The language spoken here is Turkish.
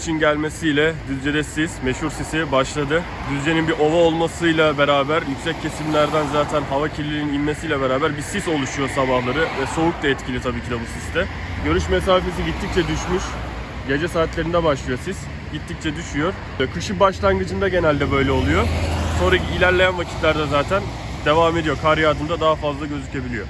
kışın gelmesiyle Düzce'de sis, meşhur sisi başladı. Düzce'nin bir ova olmasıyla beraber yüksek kesimlerden zaten hava kirliliğinin inmesiyle beraber bir sis oluşuyor sabahları ve soğuk da etkili tabii ki de bu siste. Görüş mesafesi gittikçe düşmüş. Gece saatlerinde başlıyor sis. Gittikçe düşüyor. Kışın başlangıcında genelde böyle oluyor. sonra ilerleyen vakitlerde zaten devam ediyor. Kar yağdığında daha fazla gözükebiliyor.